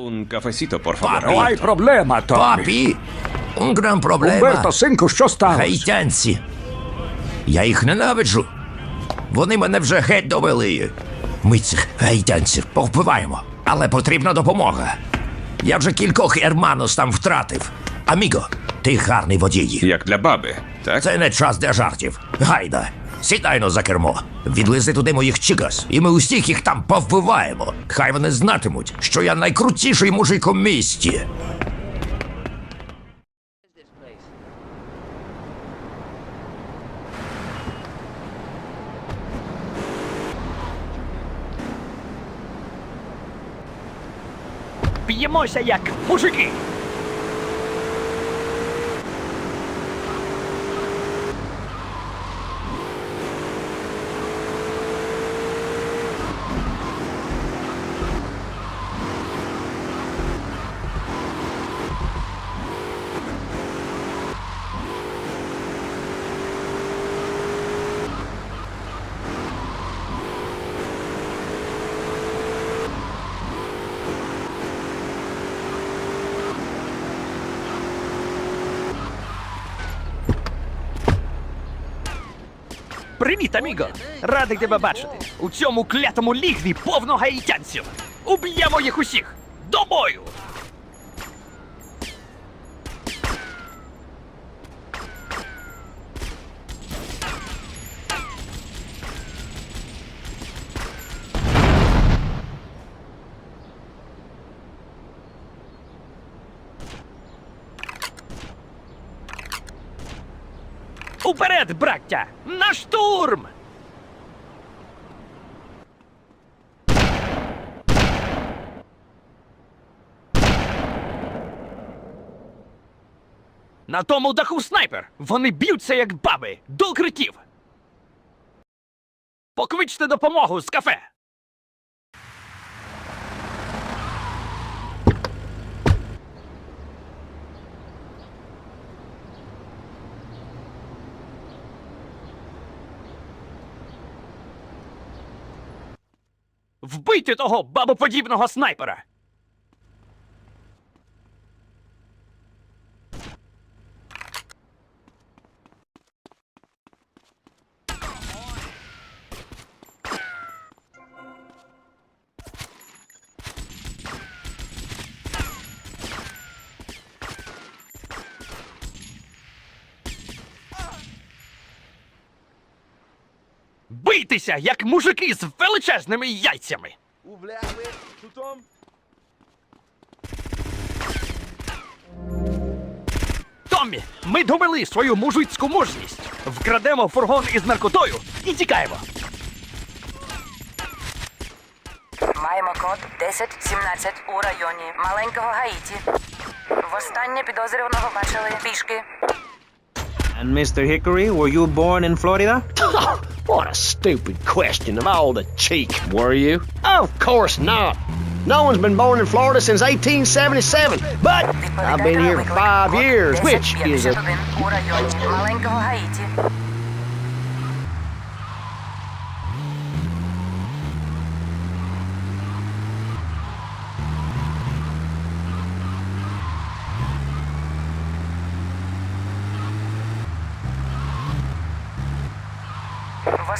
Un cafecito, por favor. No hay problema, Томі. Папі, un gran problema. Умберто, синку, що сталося? Гаїтянці. Я їх ненавиджу. Вони мене вже геть довели. Ми цих гаїтянців повбиваємо, але потрібна допомога. Я вже кількох ерманос там втратив. Аміго, ти гарний водій. Як для баби, так? Це не час для жартів. Гайда, сідайно за кермо. Відвези туди моїх чігас, і ми усіх їх там повбиваємо. Хай вони знатимуть, що я найкрутіший мужик у місті. Б'ємося як мужики. Привіт, аміго! Радий тебе бачити. У цьому клятому лігві повно гаїтянців. Уб'ємо їх усіх! До бою! Уперед, браття! На штурм! На тому даху снайпер! Вони б'ються як баби! До укриттів! Покличте допомогу з кафе! Вбийте того бабоподібного снайпера! Бийтеся, як мужики з величезними яйцями! Томмі, ми довели свою мужицьку мужність. Вкрадемо фургон із наркотою і тікаємо. Маємо код 1017 у районі маленького Гаїті. Востаннє підозрюваного бачили пішки. And Mr. Hickory, were you born in Florida? What a stupid question of all the cheek. Were you? Of course not. No one's been born in Florida since 1877. But I've been here for five years, which is a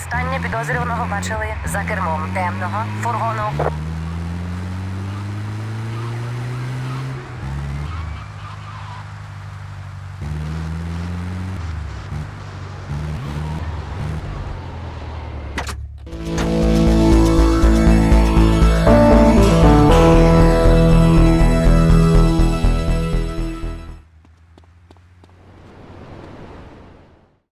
1051 у районі маленького Гаїті. Востаннє підозрюваного бачили за кермом темного фургону.